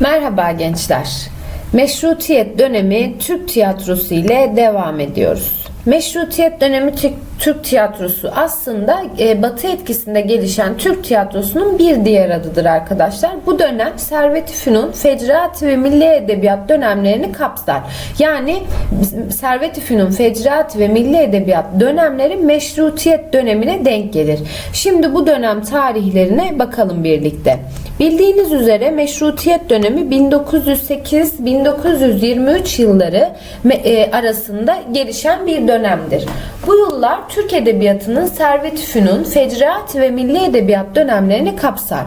Merhaba gençler. Meşrutiyet dönemi Türk tiyatrosu ile devam ediyoruz. Meşrutiyet dönemi Türk, Türk tiyatrosu aslında e, Batı etkisinde gelişen Türk tiyatrosunun bir diğer adıdır arkadaşlar. Bu dönem Servet-i Fünun, Fecraati ve Milli Edebiyat dönemlerini kapsar. Yani Servet-i Fünun, Fecraati ve Milli Edebiyat dönemleri Meşrutiyet dönemine denk gelir. Şimdi bu dönem tarihlerine bakalım birlikte. Bildiğiniz üzere meşrutiyet dönemi 1908-1923 yılları e, arasında gelişen bir dönemdir. Bu yıllar Türk Edebiyatı'nın Servet Fünun, Fecraat ve Milli Edebiyat dönemlerini kapsar.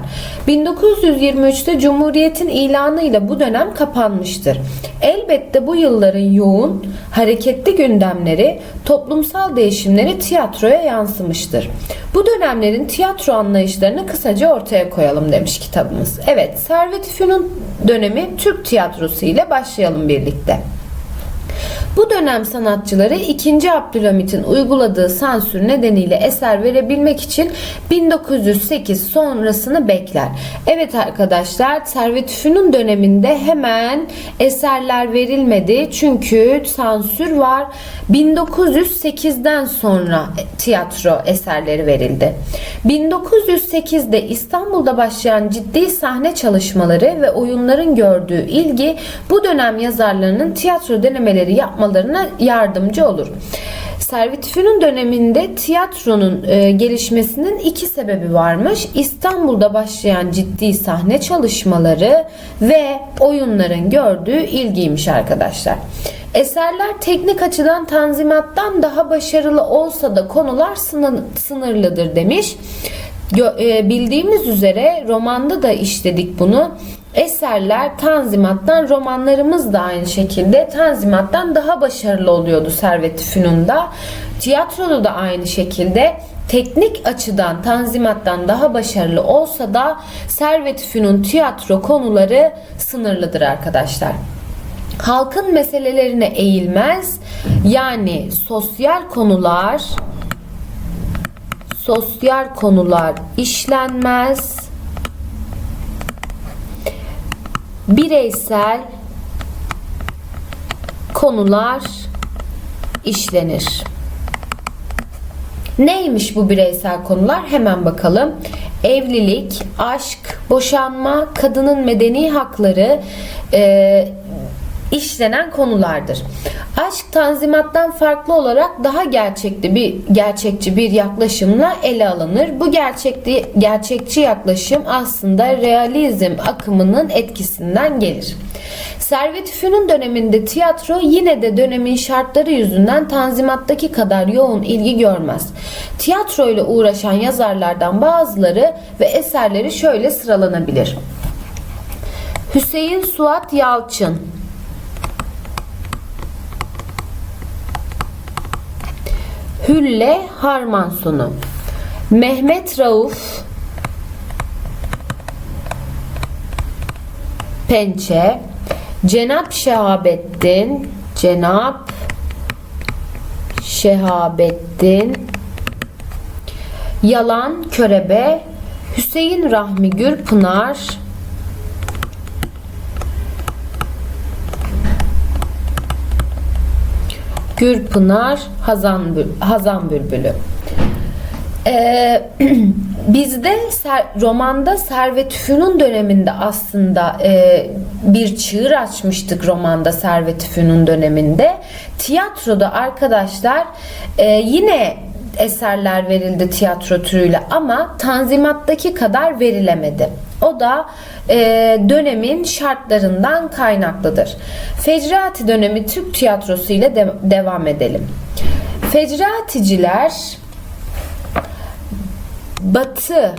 1923'te Cumhuriyet'in ilanıyla bu dönem kapanmıştır. Elbette bu yılların yoğun, hareketli gündemleri, toplumsal değişimleri tiyatroya yansımıştır. Bu dönemlerin tiyatro anlayışlarını kısaca ortaya koyalım demiş kitabımız. Evet, Servet Fünun dönemi Türk tiyatrosu ile başlayalım birlikte. Bu dönem sanatçıları 2. Abdülhamit'in uyguladığı sansür nedeniyle eser verebilmek için 1908 sonrasını bekler. Evet arkadaşlar Servet Fünun döneminde hemen eserler verilmedi çünkü sansür var. 1908'den sonra tiyatro eserleri verildi. 1908'de İstanbul'da başlayan ciddi sahne çalışmaları ve oyunların gördüğü ilgi bu dönem yazarlarının tiyatro denemeleri yapmalarına yardımcı olur. Servet Fünun döneminde tiyatronun e, gelişmesinin iki sebebi varmış. İstanbul'da başlayan ciddi sahne çalışmaları ve oyunların gördüğü ilgiymiş arkadaşlar. Eserler teknik açıdan tanzimattan daha başarılı olsa da konular sınırlıdır demiş. E, bildiğimiz üzere romanda da işledik bunu. Eserler Tanzimat'tan, romanlarımız da aynı şekilde Tanzimat'tan daha başarılı oluyordu Servet Fünun'da. Tiyatroda da aynı şekilde teknik açıdan Tanzimat'tan daha başarılı olsa da Servet Fünun tiyatro konuları sınırlıdır arkadaşlar halkın meselelerine eğilmez. Yani sosyal konular sosyal konular işlenmez. Bireysel konular işlenir. Neymiş bu bireysel konular? Hemen bakalım. Evlilik, aşk, boşanma, kadının medeni hakları, e, işlenen konulardır. Aşk tanzimattan farklı olarak daha gerçekçi bir gerçekçi bir yaklaşımla ele alınır. Bu gerçekli, gerçekçi yaklaşım aslında realizm akımının etkisinden gelir. Servet Fünun döneminde tiyatro yine de dönemin şartları yüzünden tanzimattaki kadar yoğun ilgi görmez. Tiyatro ile uğraşan yazarlardan bazıları ve eserleri şöyle sıralanabilir. Hüseyin Suat Yalçın Hülle Harman sonu. Mehmet Rauf Pençe Cenap Şehabettin Cenap Şehabettin Yalan Körebe Hüseyin Rahmi Gürpınar Gürpınar Hazan, Hazan Bülbülü. Ee, bizde ser, romanda Servet Fünun döneminde aslında e, bir çığır açmıştık romanda Servet Fünun döneminde. Tiyatroda arkadaşlar e, yine eserler verildi tiyatro türüyle ama Tanzimat'taki kadar verilemedi. O da e, dönemin şartlarından kaynaklıdır. Fecrati dönemi Türk tiyatrosu ile de, devam edelim. Fecraticiler Batı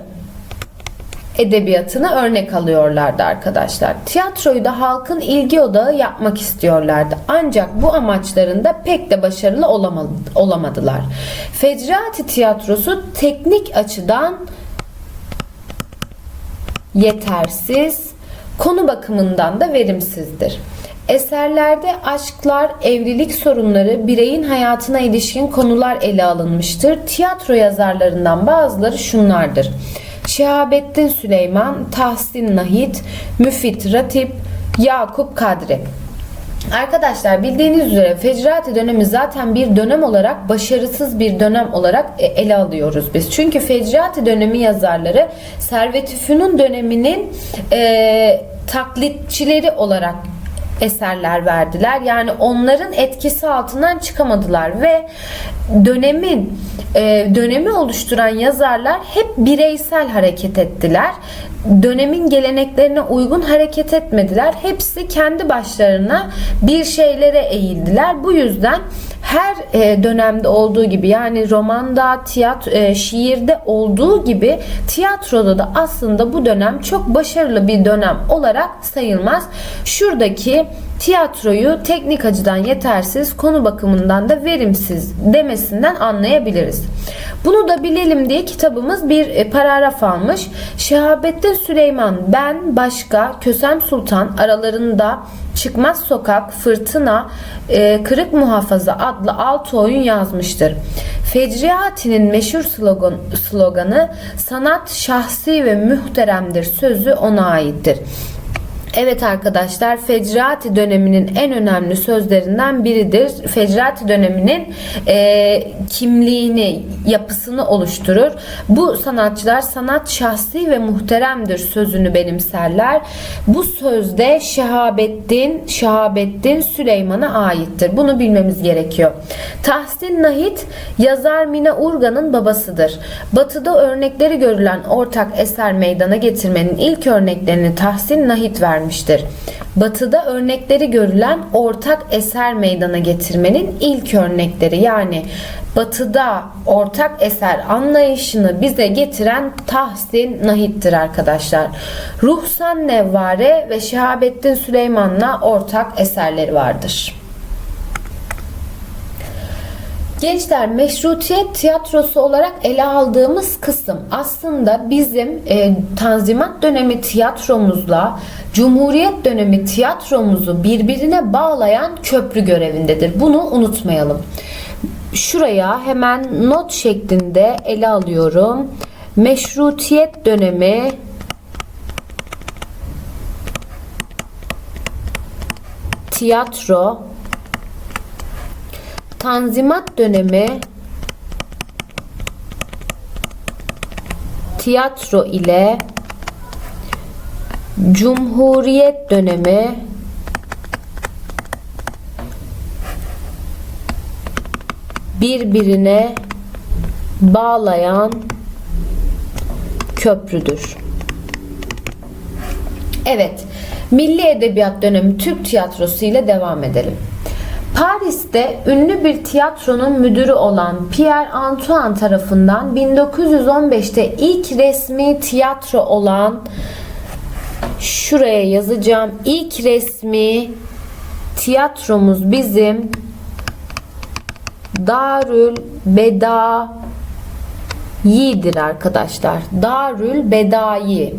edebiyatını örnek alıyorlardı arkadaşlar. Tiyatroyu da halkın ilgi odağı yapmak istiyorlardı. Ancak bu amaçlarında pek de başarılı olamadılar. Fecrati tiyatrosu teknik açıdan yetersiz, konu bakımından da verimsizdir. Eserlerde aşklar, evlilik sorunları, bireyin hayatına ilişkin konular ele alınmıştır. Tiyatro yazarlarından bazıları şunlardır. Şehabettin Süleyman, Tahsin Nahit, Müfit Ratip, Yakup Kadri. Arkadaşlar bildiğiniz üzere Fecrati dönemi zaten bir dönem olarak başarısız bir dönem olarak e, ele alıyoruz biz. Çünkü Fecrati dönemi yazarları Servet-i Fünun döneminin e, taklitçileri olarak eserler verdiler. Yani onların etkisi altından çıkamadılar ve dönemin e, dönemi oluşturan yazarlar hep bireysel hareket ettiler. Dönemin geleneklerine uygun hareket etmediler. Hepsi kendi başlarına bir şeylere eğildiler. Bu yüzden her e, dönemde olduğu gibi yani romanda, tiyatro, e, şiirde olduğu gibi tiyatroda da aslında bu dönem çok başarılı bir dönem olarak sayılmaz. Şuradaki tiyatroyu teknik açıdan yetersiz, konu bakımından da verimsiz demesinden anlayabiliriz. Bunu da bilelim diye kitabımız bir e, paragraf almış. Şehabettin Süleyman, ben başka, Kösem Sultan aralarında Çıkmaz Sokak, Fırtına, e, Kırık Muhafaza adlı altı oyun yazmıştır. Fecriati'nin meşhur slogan, sloganı sanat şahsi ve muhteremdir sözü ona aittir. Evet arkadaşlar Fecrati döneminin en önemli sözlerinden biridir. Fecrati döneminin e, kimliğini, yapısını oluşturur. Bu sanatçılar sanat şahsi ve muhteremdir sözünü benimserler. Bu sözde Şehabettin, Şehabettin Süleyman'a aittir. Bunu bilmemiz gerekiyor. Tahsin Nahit yazar Mine Urgan'ın babasıdır. Batı'da örnekleri görülen ortak eser meydana getirmenin ilk örneklerini Tahsin Nahit vermiştir vermiştir. Batı'da örnekleri görülen ortak eser meydana getirmenin ilk örnekleri yani Batı'da ortak eser anlayışını bize getiren Tahsin Nahit'tir arkadaşlar. Ruhsan Nevvare ve Şehabettin Süleyman'la ortak eserleri vardır. Gençler meşrutiyet tiyatrosu olarak ele aldığımız kısım aslında bizim e, Tanzimat dönemi tiyatromuzla Cumhuriyet dönemi tiyatromuzu birbirine bağlayan köprü görevindedir. Bunu unutmayalım. Şuraya hemen not şeklinde ele alıyorum. Meşrutiyet dönemi tiyatro Tanzimat dönemi tiyatro ile Cumhuriyet dönemi birbirine bağlayan köprüdür. Evet, Milli Edebiyat dönemi Türk tiyatrosu ile devam edelim. Paris'te ünlü bir tiyatronun müdürü olan Pierre Antoine tarafından 1915'te ilk resmi tiyatro olan şuraya yazacağım ilk resmi tiyatromuz bizim Darül Beda Yi'dir arkadaşlar. Darül Bedai.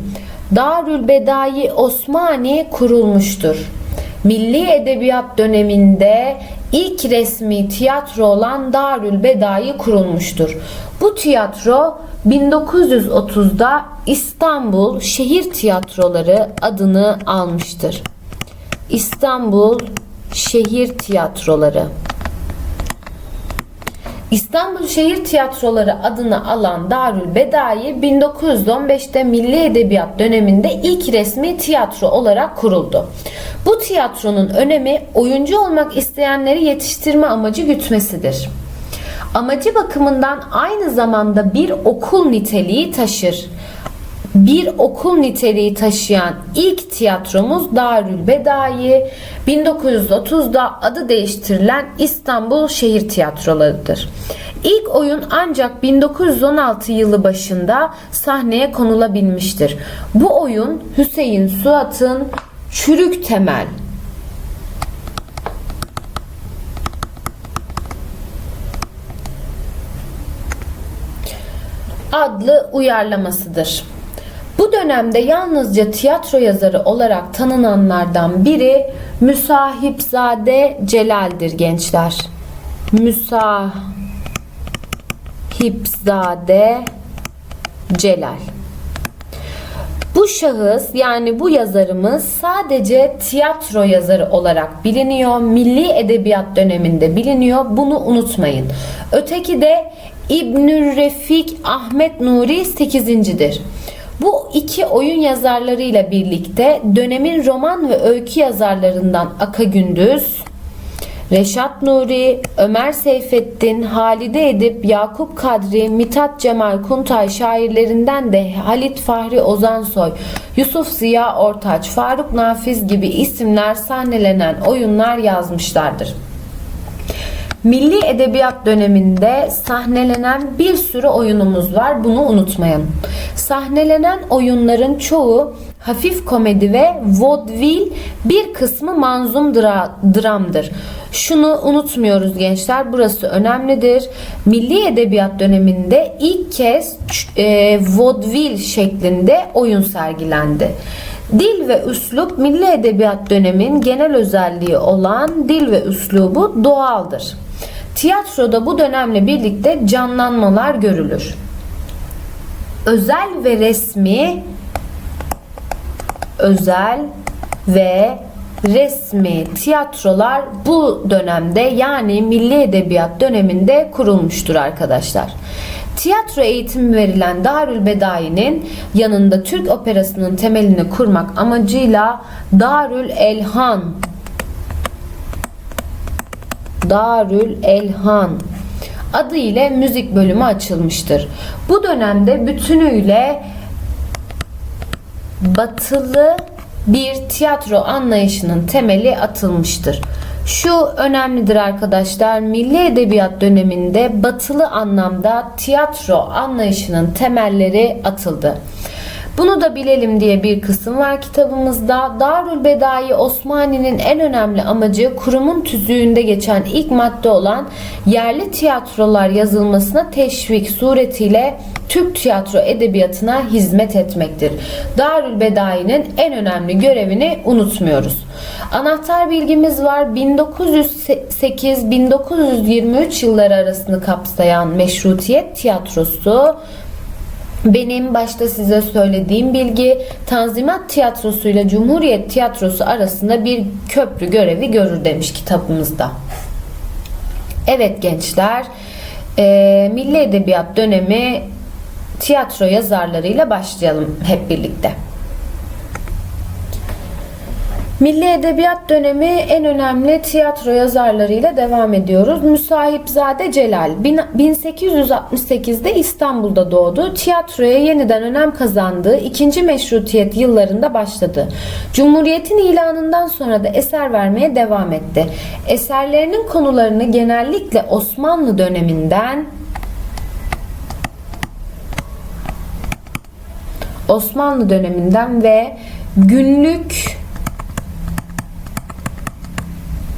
Darül Bedai Osmani kurulmuştur. Milli Edebiyat döneminde ilk resmi tiyatro olan Darül Bedai kurulmuştur. Bu tiyatro 1930'da İstanbul Şehir Tiyatroları adını almıştır. İstanbul Şehir Tiyatroları İstanbul Şehir Tiyatroları adını alan Darül Bedai 1915'te Milli Edebiyat döneminde ilk resmi tiyatro olarak kuruldu. Bu tiyatronun önemi oyuncu olmak isteyenleri yetiştirme amacı gütmesidir. Amacı bakımından aynı zamanda bir okul niteliği taşır bir okul niteliği taşıyan ilk tiyatromuz Darül Bedai 1930'da adı değiştirilen İstanbul Şehir Tiyatroları'dır. İlk oyun ancak 1916 yılı başında sahneye konulabilmiştir. Bu oyun Hüseyin Suat'ın Çürük Temel adlı uyarlamasıdır. Bu dönemde yalnızca tiyatro yazarı olarak tanınanlardan biri Müsahipzade Celal'dir gençler. Müsahipzade Celal. Bu şahıs yani bu yazarımız sadece tiyatro yazarı olarak biliniyor. Milli Edebiyat döneminde biliniyor. Bunu unutmayın. Öteki de İbnül Refik Ahmet Nuri 8.dir. Bu iki oyun yazarlarıyla birlikte dönemin roman ve öykü yazarlarından Aka Gündüz, Reşat Nuri, Ömer Seyfettin, Halide Edip, Yakup Kadri, Mithat Cemal Kuntay şairlerinden de Halit Fahri Ozansoy, Yusuf Ziya Ortaç, Faruk Nafiz gibi isimler sahnelenen oyunlar yazmışlardır. Milli Edebiyat döneminde sahnelenen bir sürü oyunumuz var. Bunu unutmayın. Sahnelenen oyunların çoğu hafif komedi ve vaudeville bir kısmı manzum dra- dramdır. Şunu unutmuyoruz gençler. Burası önemlidir. Milli Edebiyat döneminde ilk kez e, vaudeville şeklinde oyun sergilendi. Dil ve üslup milli edebiyat dönemin genel özelliği olan dil ve üslubu doğaldır. Tiyatroda bu dönemle birlikte canlanmalar görülür. Özel ve resmi özel ve resmi tiyatrolar bu dönemde yani milli edebiyat döneminde kurulmuştur arkadaşlar. Tiyatro eğitimi verilen Darül Bedai'nin yanında Türk operasının temelini kurmak amacıyla Darül Elhan Darül Elhan adı ile müzik bölümü açılmıştır. Bu dönemde bütünüyle batılı bir tiyatro anlayışının temeli atılmıştır. Şu önemlidir arkadaşlar. Milli Edebiyat döneminde batılı anlamda tiyatro anlayışının temelleri atıldı. Bunu da bilelim diye bir kısım var kitabımızda. Darül Bedai Osmani'nin en önemli amacı kurumun tüzüğünde geçen ilk madde olan yerli tiyatrolar yazılmasına teşvik suretiyle Türk tiyatro edebiyatına hizmet etmektir. Darül Bedai'nin en önemli görevini unutmuyoruz. Anahtar bilgimiz var. 1908-1923 yılları arasını kapsayan Meşrutiyet Tiyatrosu benim başta size söylediğim bilgi Tanzimat Tiyatrosu ile Cumhuriyet Tiyatrosu arasında bir köprü görevi görür demiş kitabımızda. Evet gençler, e, Milli Edebiyat dönemi tiyatro yazarlarıyla başlayalım hep birlikte. Milli Edebiyat dönemi en önemli tiyatro yazarlarıyla devam ediyoruz. Müsahipzade Celal 1868'de İstanbul'da doğdu. Tiyatroya yeniden önem kazandığı ikinci meşrutiyet yıllarında başladı. Cumhuriyetin ilanından sonra da eser vermeye devam etti. Eserlerinin konularını genellikle Osmanlı döneminden Osmanlı döneminden ve günlük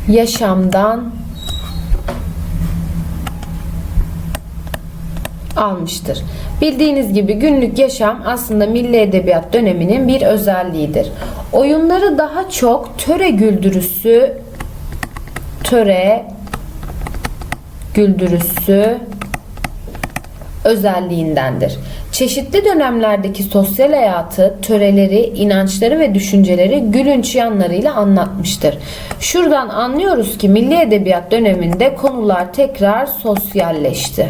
yaşamdan almıştır. Bildiğiniz gibi günlük yaşam aslında milli edebiyat döneminin bir özelliğidir. Oyunları daha çok töre güldürüsü töre güldürüsü özelliğindendir. Çeşitli dönemlerdeki sosyal hayatı, töreleri, inançları ve düşünceleri gülünç yanlarıyla anlatmıştır. Şuradan anlıyoruz ki milli edebiyat döneminde konular tekrar sosyalleşti.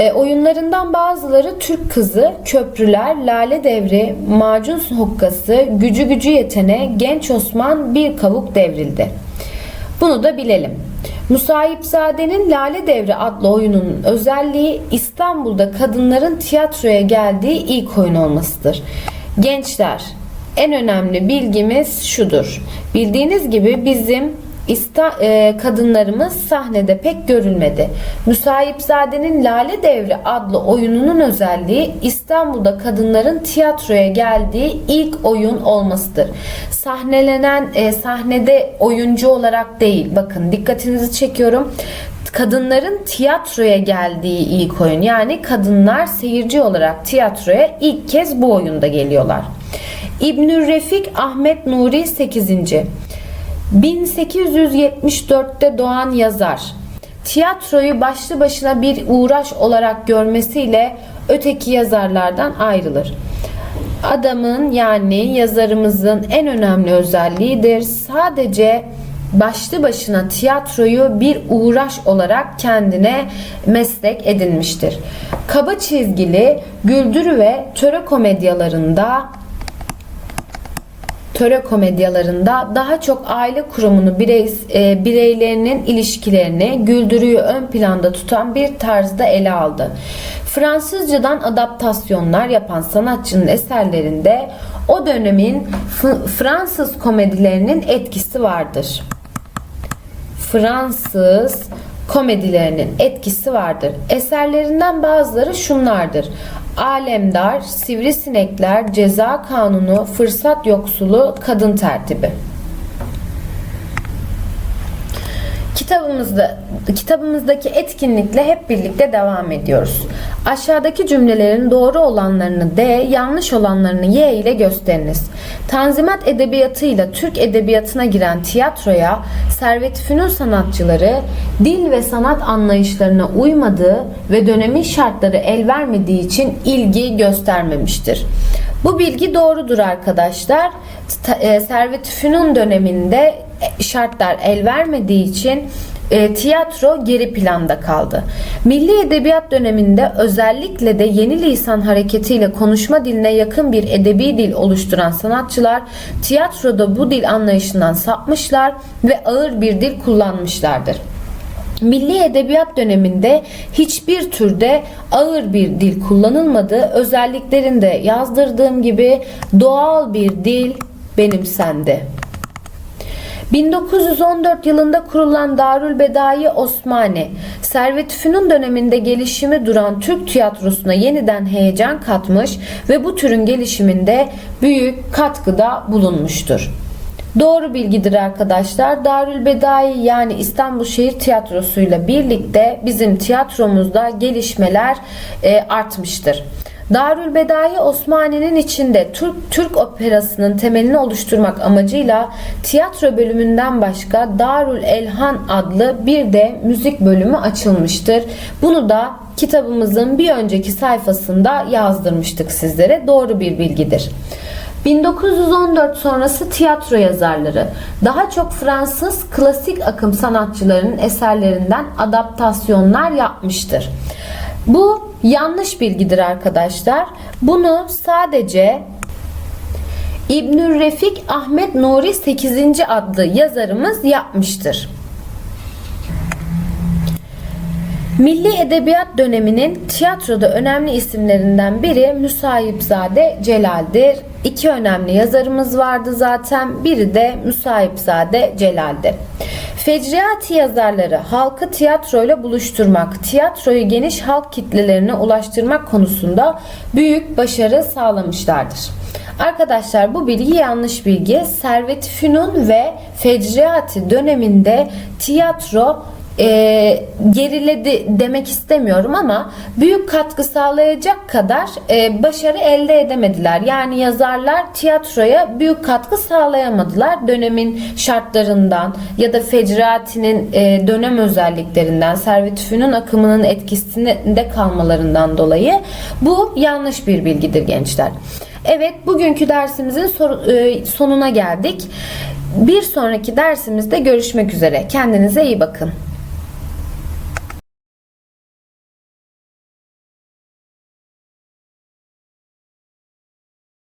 E, oyunlarından bazıları Türk Kızı, Köprüler, Lale Devri, Macun Hokkası, Gücü Gücü Yetene, Genç Osman, Bir Kavuk Devrildi. Bunu da bilelim. Musahipzade'nin Lale Devri adlı oyunun özelliği İstanbul'da kadınların tiyatroya geldiği ilk oyun olmasıdır. Gençler, en önemli bilgimiz şudur. Bildiğiniz gibi bizim İsta, e, kadınlarımız sahnede pek görülmedi. Müsahipzade'nin Lale Devri adlı oyununun özelliği İstanbul'da kadınların tiyatroya geldiği ilk oyun olmasıdır. Sahnelenen e, sahnede oyuncu olarak değil. Bakın dikkatinizi çekiyorum kadınların tiyatroya geldiği ilk oyun. Yani kadınlar seyirci olarak tiyatroya ilk kez bu oyunda geliyorlar. İbnül Refik Ahmet Nuri 8. 1874'te doğan yazar, tiyatroyu başlı başına bir uğraş olarak görmesiyle öteki yazarlardan ayrılır. Adamın yani yazarımızın en önemli özelliğidir. Sadece başlı başına tiyatroyu bir uğraş olarak kendine meslek edinmiştir. Kaba çizgili, güldürü ve töre komedyalarında töre komedyalarında daha çok aile kurumunu birey, e, bireylerinin ilişkilerini güldürüyü ön planda tutan bir tarzda ele aldı. Fransızcadan adaptasyonlar yapan sanatçının eserlerinde o dönemin Fransız komedilerinin etkisi vardır. Fransız komedilerinin etkisi vardır. Eserlerinden bazıları şunlardır. Alemdar, Sivrisinekler, Ceza Kanunu, Fırsat Yoksulu, Kadın Tertibi. Kitabımızda kitabımızdaki etkinlikle hep birlikte devam ediyoruz. Aşağıdaki cümlelerin doğru olanlarını D, yanlış olanlarını Y ile gösteriniz. Tanzimat edebiyatıyla Türk edebiyatına giren tiyatroya Servet Fünun sanatçıları dil ve sanat anlayışlarına uymadığı ve dönemin şartları el vermediği için ilgi göstermemiştir. Bu bilgi doğrudur arkadaşlar. E, Servet Fünun döneminde e, şartlar el vermediği için e, tiyatro geri planda kaldı. Milli Edebiyat döneminde özellikle de yeni lisan hareketiyle konuşma diline yakın bir edebi dil oluşturan sanatçılar tiyatroda bu dil anlayışından sapmışlar ve ağır bir dil kullanmışlardır. Milli Edebiyat döneminde hiçbir türde ağır bir dil kullanılmadı. Özelliklerinde yazdırdığım gibi doğal bir dil benimsendi. 1914 yılında kurulan Darül Bedai Osmani, Servet Fünun döneminde gelişimi duran Türk tiyatrosuna yeniden heyecan katmış ve bu türün gelişiminde büyük katkıda bulunmuştur. Doğru bilgidir arkadaşlar. Darül Bedai yani İstanbul Şehir Tiyatrosu ile birlikte bizim tiyatromuzda gelişmeler e, artmıştır. Darül Bedai Osmani'nin içinde Türk, Türk operasının temelini oluşturmak amacıyla tiyatro bölümünden başka Darül Elhan adlı bir de müzik bölümü açılmıştır. Bunu da kitabımızın bir önceki sayfasında yazdırmıştık sizlere. Doğru bir bilgidir. 1914 sonrası tiyatro yazarları daha çok Fransız klasik akım sanatçılarının eserlerinden adaptasyonlar yapmıştır. Bu yanlış bilgidir arkadaşlar. Bunu sadece İbnül Refik Ahmet Nuri 8. adlı yazarımız yapmıştır. Milli Edebiyat döneminin tiyatroda önemli isimlerinden biri Müsahipzade Celal'dir. İki önemli yazarımız vardı zaten. Biri de Müsahipzade Celal'di. Fecriati yazarları halkı tiyatroyla buluşturmak, tiyatroyu geniş halk kitlelerine ulaştırmak konusunda büyük başarı sağlamışlardır. Arkadaşlar bu bilgi yanlış bilgi. Servet Fünun ve Fecriati döneminde tiyatro e, geriledi demek istemiyorum ama büyük katkı sağlayacak kadar e, başarı elde edemediler. Yani yazarlar tiyatroya büyük katkı sağlayamadılar. Dönemin şartlarından ya da Fecrati'nin e, dönem özelliklerinden, Servet Fünun akımının etkisinde kalmalarından dolayı bu yanlış bir bilgidir gençler. Evet bugünkü dersimizin soru- e, sonuna geldik. Bir sonraki dersimizde görüşmek üzere. Kendinize iyi bakın.